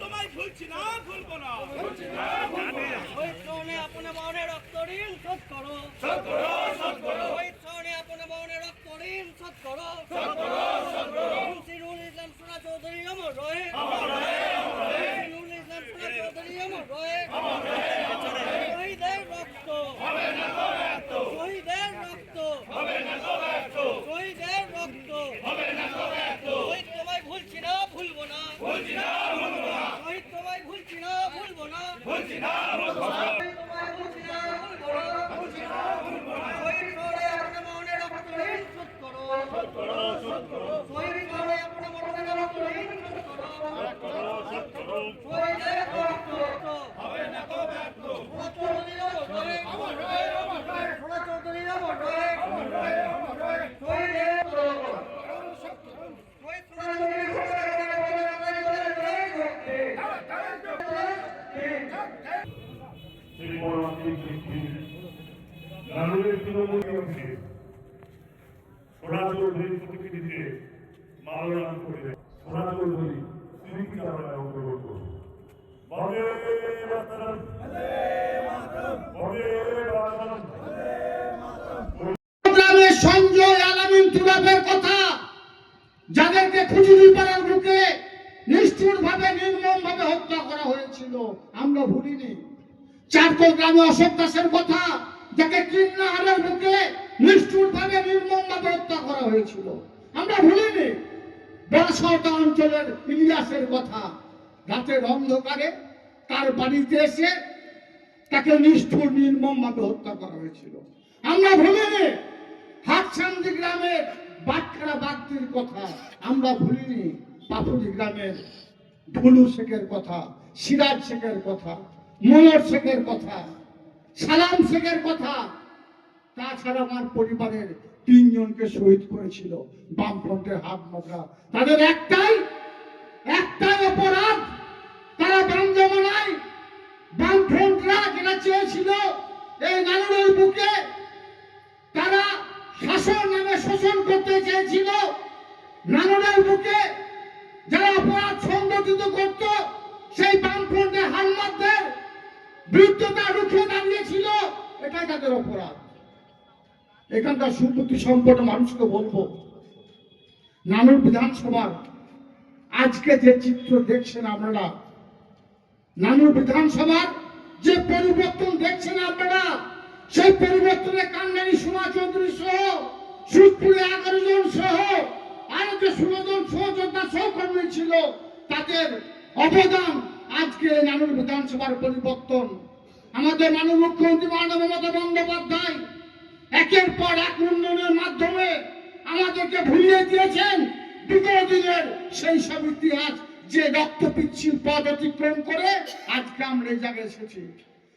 তোমায় ভুলছি না ভুলবো না শহীদ শ্রবণে রক্ত ঋণ শোধ করো শহীদ শ্রবণে আপনে বাউনে রক্ত ঋণ শোধ করো মুন্সি নুরুল ইসলাম সোনা চৌধুরী অমর রয়ে মুন্সি নুরুল ইসলাম সোনা চৌধুরী অমর রয়ে শহীদের রক্ত শহীদের রক্ত শহীদের রক্ত শহীদ তোমায় ভুলছি না ভুলবো না শহীদ তোমায় ভুলছি না ভুলবো না তোমায় ভুলছি না ভুলবো না শহীদ করে আপনি মনে রক্ত ঋণ শোধ করো শহীদ করে আপনি মনে রক্ত ঋণ শোধ করো শহীদের রক্ত হবে না তো ব্যর্থ সোনা চৌধুরী অমর রয়ে সোনা চৌধুরী অমর রয়ে শহীদের শহীদ সোনা চৌধুরী সেই পরমাত্মিক ব্যক্তি নানুরের তৃণমূল সঞ্জয় আলামিন তুলাবের কথা যাদেরকে খুচুরি পাড়ার বুকে নিষ্ঠুর ভাবে নির্মম ভাবে হত্যা করা হয়েছিল, আমরা ভুলিনি। চারকোল গ্রামে অশোক দাসের কথা যাকে কিন্নাহারের বুকে নিষ্ঠুর ভাবে নির্মম ভাবে হত্যা করা হয়েছিল। আমরা ভুলিনি। বড়সড়টা অঞ্চলের ইলিয়াসের কথা। রাতের অন্ধকারে তার বাড়িতে এসে তাকে নিষ্ঠুর নির্মম ভাবে হত্যা করা হয়েছিল। আমরা ভুলিনি। হাটসান্দি গ্রামের বাটখারা বাগদির কথা। আমরা ভুলিনি। পাপুরি গ্রামের ভুলু শেখের কথা, সিরাজ শেখের কথা, মনোর শেখের কথা, সালাম শেখের কথা তাছাড়া আমার পরিবারের তিনজনকে শহীদ করেছিল বামফ্রন্টের হাত মোকরা তাদের একটাই একটাই অপরাধ, তারা বাম জমানায় বামফ্রন্টরা যেটা চেয়েছিল, এই বুকে তারা শাসন নামে শোষণ করতে চেয়েছিল। নানুরের বুকে যারা অপরাধ সংগঠিত করত, সেই বামফ্রন্টের হালমাতদের বিরুদ্ধতা রুখে দাঁড়িয়েছিল, এটাই তাদের অপরাধ। এখানকার সম্পত্তি সম্পন্ন মানুষকে বলব, নানুর বিধানসভার আজকে যে চিত্র দেখছেন আপনারা, নানুর বিধানসভার যে পরিবর্তন দেখছেন আপনারা, সেই পরিবর্তনে কান্নানি সোমা চৌধুরী সহ সুখপুরে এগারো জন সহ আরও যে ষোলো জন সহযোদ্ধা সহকর্মী ছিল, তাদের অবদান আজকে নানুর বিধানসভার পরিবর্তন। আমাদের মাননীয় মুখ্যমন্ত্রী মাননীয় মমতা বন্দ্যোপাধ্যায় একের পর এক উন্নয়নের মাধ্যমে আমাদেরকে ভুলিয়ে দিয়েছেন বিগত দিনের সেই সব ইতিহাস যে রক্ত পিচ্ছিল পদ অতিক্রম করে আজকে আমরা এই জায়গায় এসেছি।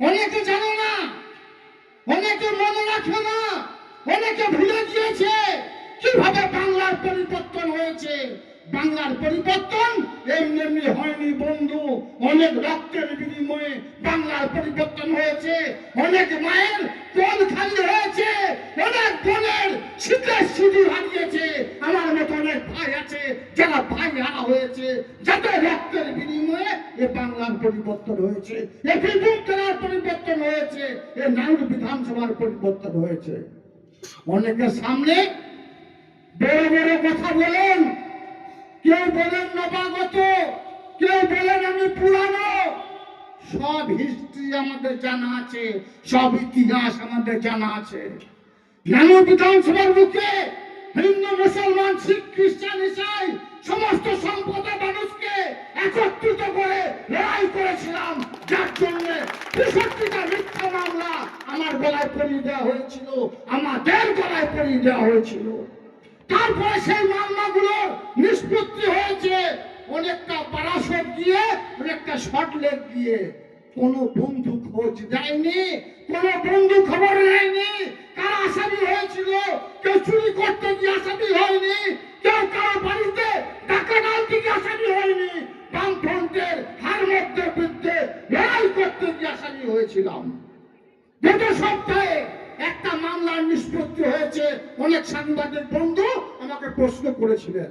অনেকে জানে না, অনেকে মনে রাখে না, অনেকে ভুলে গিয়েছে কীভাবে বাংলার পরিবর্তন হয়েছে। বাংলার পরিবর্তন এমনি এমনি হয়নি বন্ধু। অনেক রক্তের বিনিময়ে বাংলার পরিবর্তন হয়েছে। অনেক মায়ের কোল খালি শীতের হারিয়েছে আমার মতো অনেক ভাই আছে, যারা ভাই হারা হয়েছে, যাদের রক্তের বিনিময়ে এ বাংলার পরিবর্তন হয়েছে, এ বীরভূম পরিবর্তন হয়েছে, এ নাউর বিধানসভার পরিবর্তন হয়েছে। অনেকের সামনে বড় বড় কথা বলেন, কেউ বলেন নবাগত, কেউ বলেন আমি পুরানো। সব হিস্ট্রি আমাদের জানা আছে, সব ইতিহাস আমাদের জানা আছে। নানু বিধানসভার মুখে হিন্দু, মুসলমান, শিখ, খ্রিস্টান, ইসাই সমস্ত সম্প্রদায় মানুষকে একত্রিত করে লড়াই করেছিলাম। যার জন্য তেষট্টিটা মিথ্যা মামলা আমার গলায় পরিয়ে দেওয়া হয়েছিল। আমাদের গলায় পরিয়ে দেওয়া হয়েছিল। তারপরে সেই মামলাগুলো নিষ্পত্তি হয়েছে। অনেকটা পারাসট গিয়ে, অনেকটা শর্টলেক গিয়ে। কোন বন্ধু খোঁজ দেয়নি, কোন বন্ধু খবর নেয়নি কারা আসামি হয়েছিল কেউ চুরি করতে গিয়ে আসামি হয়নি কেউ কারও বাড়িতে নিষ্পত্তি হয়েছে অনেক সাংবাদিক বন্ধু আমাকে প্রশ্ন করেছিলেন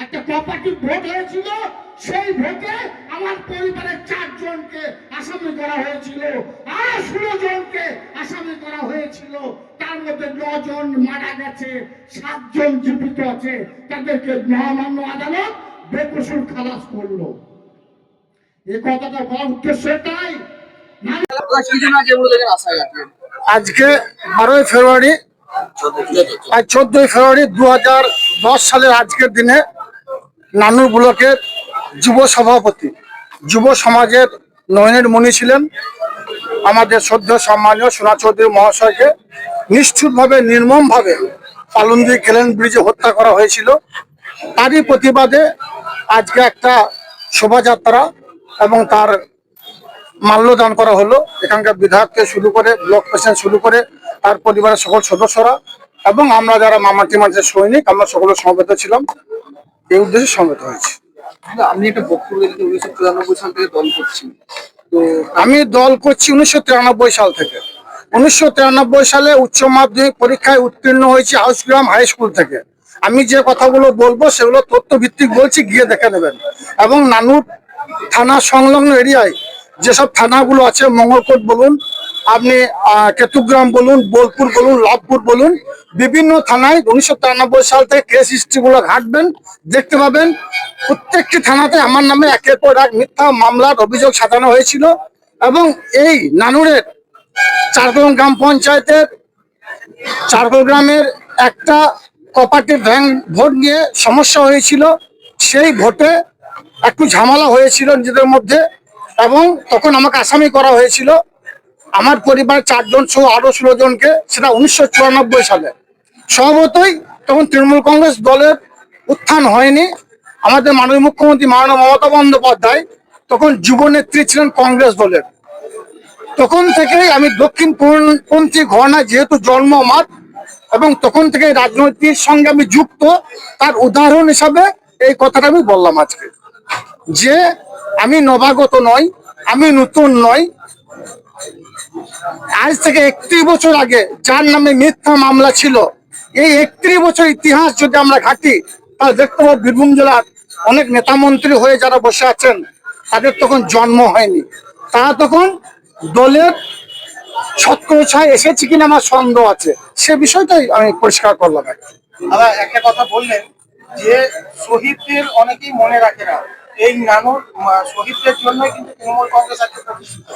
একটা কোঅপারেটিভ ভোট হয়েছিল? সেই ভোটে আমার পরিবারের চারজনকে আসামি করা হয়েছিল। আর ষোলো জনকে আসামি করা হয়েছিল। তার মধ্যে নজন মারা গেছে, সাতজন জীবিত আছে। তাদেরকে মহামান্য আদালত বেকসুর খালাস করল। এই কথাটা উদ্দেশ্য না আজকে বারোই ফেব্রুয়ারি আর চোদ্দই ফেব্রুয়ারি দু সালের আজকের দিনে নানুর ব্লকের যুব সভাপতি। যুব সমাজের নয়নের মণি ছিলেন। আমাদের সদ্য সম্মানীয় সোনা চৌধুরী মহাশয়কে নিষ্ঠুরভাবে, নির্মমভাবে পালন্দি কেলেন ব্রিজে হত্যা করা হয়েছিল। তারই প্রতিবাদে আজকে একটা শোভাযাত্রা এবং তার মাল্যদান করা হলো। এখানকার বিধায়ককে শুরু করে ব্লক প্রেসিডেন্ট শুরু করে তার পরিবারের সকল সদস্যরা এবং আমরা যারা মামাটি মানুষের সৈনিক, আমরা সকলে সমবেত ছিলাম। এই উদ্দেশ্যে সমবেত হয়েছে। আপনি একটা বক্তব্য দিলেন উনিশশো চুরানব্বই সাল থেকে দল করছি তো আমি দল করছি উনিশশো তিরানব্বই সাল থেকে। উনিশশো তিরানব্বই সালে উচ্চ মাধ্যমিক পরীক্ষায় উত্তীর্ণ হয়েছি হাউসগ্রাম হাই স্কুল থেকে। আমি যে কথাগুলো বলব সেগুলো তথ্য ভিত্তিক বলছি গিয়ে দেখে নেবেন। এবং নানুর থানা সংলগ্ন এরিয়ায় যেসব থানাগুলো আছে মঙ্গলকোট বলুন আপনি কেতুগ্রাম বলুন, বোলপুর বলুন, লাভপুর বলুন, বিভিন্ন থানায় উনিশশো তিরানব্বই সাল থেকে কেস হিস্ট্রিগুলো ঘাটবেন, দেখতে পাবেন। প্রত্যেকটি থানাতে আমার নামে একের পর এক মিথ্যা মামলার অভিযোগ সাজানো হয়েছিল এবং এই নানুরের চারগ্রাম গ্রাম পঞ্চায়েতের চারগোল গ্রামের একটা কপারেটিভ ব্যাংক ভোট নিয়ে সমস্যা হয়েছিল। সেই ভোটে একটু ঝামেলা হয়েছিল নিজেদের মধ্যে এবং তখন আমাকে আসামি করা হয়েছিল। আমার পরিবার চারজন সহ আরও ষোলো জনকে সেটা উনিশশো চুরানব্বই সালে। স্বভাবতই তখন তৃণমূল কংগ্রেস দলের উত্থান হয়নি। আমাদের মাননীয় মুখ্যমন্ত্রী মাননীয় মমতা বন্দ্যোপাধ্যায় তখন যুবনেত্রী ছিলেন কংগ্রেস দলের। তখন থেকেই আমি দক্ষিণ পন্থী ঘটনা যেহেতু জন্ম আমার এবং তখন থেকে রাজনৈতিক সঙ্গে আমি যুক্ত, তার উদাহরণ হিসাবে এই কথাটা আমি বললাম আজকে। যে আমি নবাগত নই, আমি নতুন নই আজ থেকে একত্রিশ বছর আগে যার নামে মিথ্যা মামলা ছিল, এই একত্রিশ বছর ইতিহাস যদি আমরা ঘাটি, তাহলে দেখতে পাবো বীরভূম জেলার অনেক নেতা মন্ত্রী হয়ে যারা বসে আছেন, তাদের তখন জন্ম হয়নি। তারা তখন দলের ছত্রছায় এসেছে কিনা আমার সন্দেহ আছে। সে বিষয়টাই আমি পরিষ্কার করলাম। একটা কথা বললেন যে শহীদদের অনেকেই মনে রাখে না। এই নানুর শহীদদের জন্যই কিন্তু তৃণমূল কংগ্রেস আজকে প্রতিষ্ঠিত।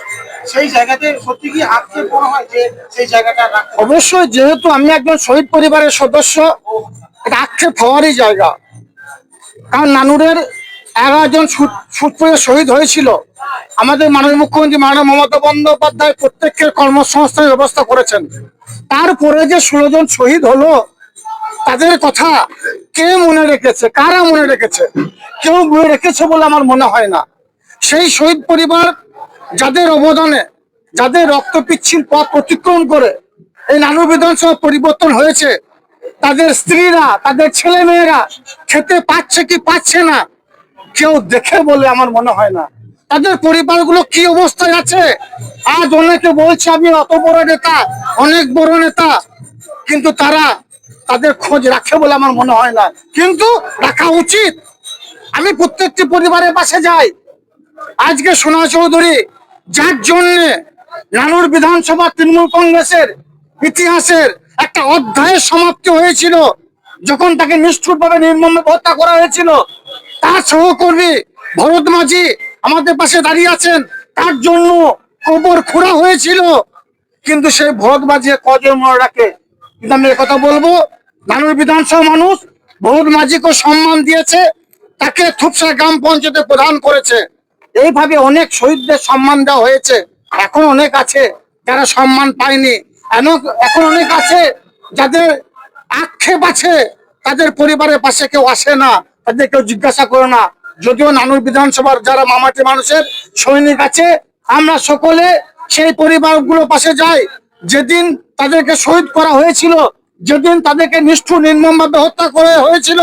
সেই জায়গাতে সত্যি কি আক্ষেপ মনে হয় যে সেই জায়গাটা অবশ্যই, যেহেতু আমি একজন শহীদ পরিবারের সদস্য, এটা আক্ষেপ হওয়ারই জায়গা। কারণ নানুরের এগারো জন সুতপুরে শহীদ হয়েছিল। আমাদের মাননীয় মুখ্যমন্ত্রী মাননীয় মমতা বন্দ্যোপাধ্যায় প্রত্যেকের কর্মসংস্থানের ব্যবস্থা করেছেন। তারপরে যে ষোলো জন শহীদ হলো, তাদের কথা কে মনে রেখেছে? কারা মনে রেখেছে? কেউ মনে রেখেছে বলে আমার মনে হয় না। সেই শহীদ পরিবার যাদের অবদানে, যাদের রক্ত পিচ্ছিল পথ অতিক্রম করে এই নানু বিধানসভা পরিবর্তন হয়েছে, তাদের স্ত্রীরা, তাদের ছেলে মেয়েরা খেতে পাচ্ছে কি পাচ্ছে না, কেউ দেখে বলে আমার মনে হয় না। তাদের পরিবারগুলো কি অবস্থায় আছে? আজ অনেকে বলছে, আমি অত বড় নেতা, অনেক বড় নেতা, কিন্তু তারা তাদের খোঁজ রাখে বলে আমার মনে হয় না। কিন্তু রাখা উচিত। আমি প্রত্যেকটি পরিবারের পাশে যাই। আজকে সোনা চৌধুরী, যার জন্য নানুর বিধানসভা তৃণমূল কংগ্রেসের ইতিহাসের একটা অধ্যায়ের সমাপ্তি হয়েছিল, যখন তাকে নিষ্ঠুরভাবে নির্মমভাবে হত্যা করা হয়েছিল। তার সহকর্মী ভরত মাঝি আমাদের পাশে দাঁড়িয়ে আছেন। তার জন্য কবর খোঁড়া হয়েছিল। কিন্তু সেই ভরত মাঝি কজন মনে রাখে আমি কথা বলব। নানুর বিধানসভা মানুষ ভরত মাঝিকে সম্মান দিয়েছে, তাকে থুপসা গ্রাম পঞ্চায়েতে প্রদান করেছে। এইভাবে অনেক শহীদদের সম্মান দেওয়া হয়েছে এখন অনেক আছে যারা সম্মান পায়নি। এখন অনেক আছে যাদের আক্ষেপ আছে, তাদের পরিবারের পাশে কেউ আসে না, তাদের কেউ জিজ্ঞাসা করে না। যদিও নানুর বিধানসভার যারা মামাটি মানুষের সৈনিক আছে, আমরা সকলে সেই পরিবারগুলো পাশে যাই। যেদিন তাদেরকে শহীদ করা হয়েছিল। যেদিন তাদেরকে নিষ্ঠুর নির্মম ভাবে হত্যা করে হয়েছিল,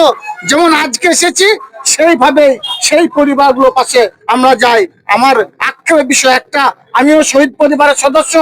যেমন আজকে এসেছি সেইভাবে সেই পরিবারগুলো পাশে আমরা যাই। আমার আক্ষেপের বিষয় একটা, আমিও শহীদ পরিবারের সদস্য,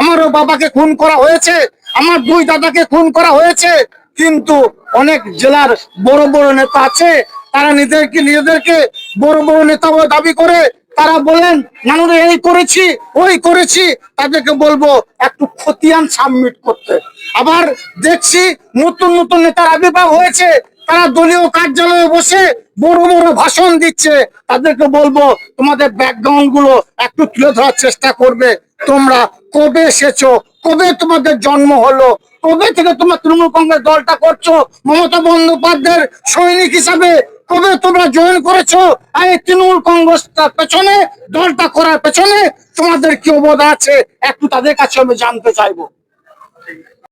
আমারও বাবাকে খুন করা হয়েছে, আমার দুই দাদাকে খুন করা হয়েছে, কিন্তু অনেক জেলার বড় বড় নেতা আছে, তারা নিজেদেরকে নিজেদেরকে বড় বড় নেতা দাবি করে তারা বলেন নানুরে এই করেছি, ওই করেছি। তাদেরকে বলব, একটু খতিয়ান সাবমিট করতে। আবার দেখছি নতুন নতুন নেতার আবির্ভাব হয়েছে। তারা দলীয় কার্যালয়ে বসে বড় বড় ভাষণ দিচ্ছে। তাদেরকে বলব, তোমাদের ব্যাকগ্রাউন্ডগুলো একটু তুলে ধরার চেষ্টা করবে। তোমরা কবে এসেছ? কবে তোমাদের জন্ম হলো? কবে থেকে তোমরা তৃণমূল কংগ্রেস দলটা করছ? মমতা বন্দ্যোপাধ্যায়ের সৈনিক হিসাবে কবে তোমরা জয়েন করেছ? আর এই তৃণমূল কংগ্রেসটার পেছনে, দলটা করার পেছনে তোমাদের কি অবদান আছে? একটু তাদের কাছে আমি জানতে চাইব।